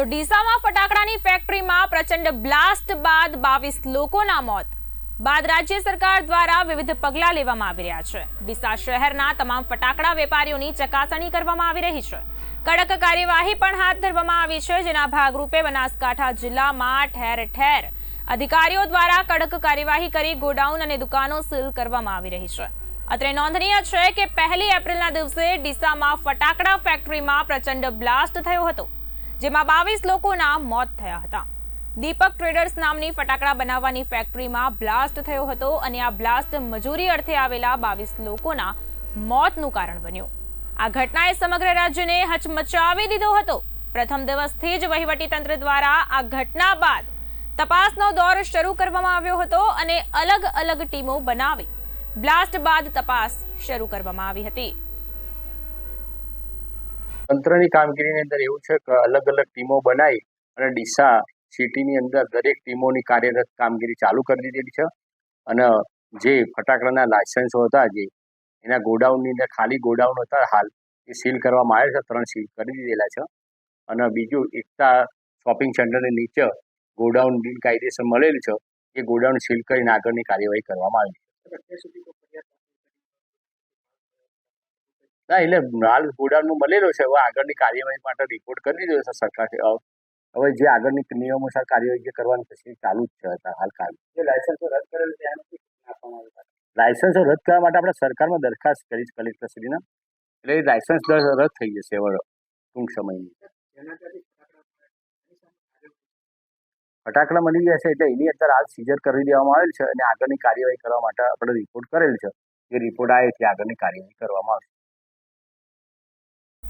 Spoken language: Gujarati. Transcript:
તો ડીસામાં ફટાકડાની ફેક્ટરીમાં પ્રચંડ બ્લાસ્ટ બાદ બાવીસ લોકોના મોત. બાદ રાજ્ય સરકાર દ્વારા વિવિધ પગલાં લેવામાં આવી રહ્યા છે. ડીસા શહેરના તમામ ફટાકડા વેપારીઓની ચકાસણી કરવામાં આવી રહી છે. કડક કાર્યવાહી પણ હાથ ધરવામાં આવી છે, જેના ભાગરૂપે બનાસકાંઠા જિલ્લામાં ઠેર ઠેર અધિકારીઓ દ્વારા કડક કાર્યવાહી કરી ગોડાઉન અને દુકાનો સીલ કરવામાં આવી રહી છે. અત્રે નોંધનીય છે કે પહેલી એપ્રિલના દિવસે ડીસામાં ફટાકડા ફેક્ટરીમાં પ્રચંડ બ્લાસ્ટ થયો હતો. જેમાં બાવીસ લોકોના મોત થયા હતા. દીપક ટ્રેડર્સ નામની ફટાકડા બનાવવાની ફેક્ટરીમાં બ્લાસ્ટ થયો હતો અને આ બ્લાસ્ટ મજૂરી અર્થે આવેલા બાવીસ લોકોના મોતનું કારણ બન્યું. આ ઘટનાએ સમગ્ર રાજ્યને હચમચાવી દીધો હતો. પ્રથમ દિવસથી જ વહીવટીતંત્ર દ્વારા આ ઘટના બાદ તપાસનો દોર શરૂ કરવામાં આવ્યો હતો અને અલગ અલગ ટીમો બનાવી બ્લાસ્ટ બાદ તપાસ શરૂ કરવામાં આવી હતી. તંત્રની કામગીરીની અંદર એવું છે કે અલગ અલગ ટીમો બનાવી અને ડીસા સિટીની અંદર દરેક ટીમોની કાર્યરત કામગીરી ચાલુ કરી દીધેલી છે. અને જે ફટાકડાના લાયસન્સો હતા, જે એના ગોડાઉનની અંદર ખાલી ગોડાઉન હતા, હાલ એ સીલ કરવામાં આવ્યા છે, ત્રણ સીલ કરી દીધેલા છે. અને બીજું એકતા શોપિંગ સેન્ટરની નીચે ગોડાઉન બિનકાયદેસર મળેલું છે. એ ગોડાઉન સીલ કરીને આગળની કાર્યવાહી કરવામાં આવી છે. ના એટલે હાલ ગોડાઉનમાં મળેલો છે. હવે આગળની કાર્યવાહી માટે રિપોર્ટ કરી દીધો છે સરકારે હવે જે આગળની નિયમોસર કાર્યવાહી જે કરવાની થશે ચાલુ જ છે હતા હાલ કામ જે લાયસન્સો રદ કરેલ લાયસન્સો રદ કરવા માટે આપણે સરકારમાં દરખાસ્ત કરી છે કલેક્ટરશ્રીને એટલે એ લાયસન્સ રદ થઈ જશે હવે ટૂંક સમયની. ફટાકડા મળી ગયા છે એટલે એની અંદર હાલ સીઝર કરી દેવામાં આવેલ છે અને આગળની કાર્યવાહી કરવા માટે આપણે રિપોર્ટ કરેલ છે. એ રિપોર્ટ આવે છે આગળની કાર્યવાહી કરવામાં આવશે.